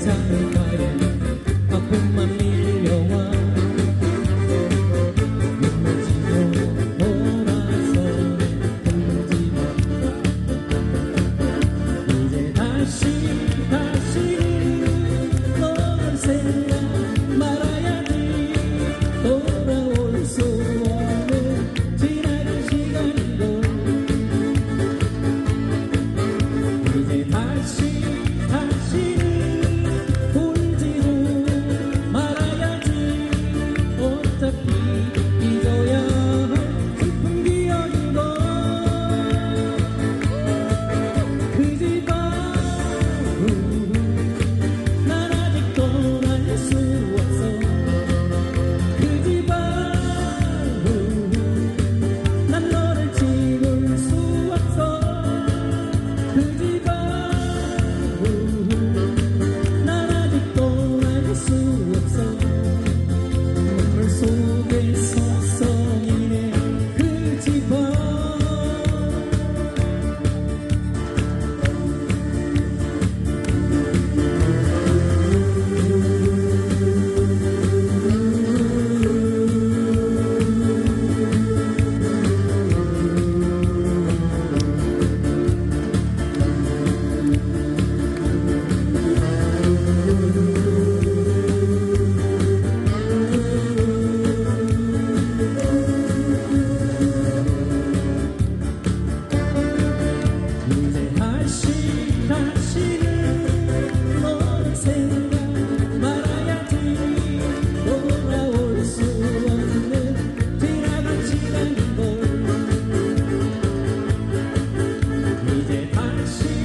세상을 가려 바쁨만 밀려와. 믿지도 돌아서 흔지마 이제 다시 다시 널 생각 말아야지 돌아올 수 없는 지나간 시간도. 이제 다시 see.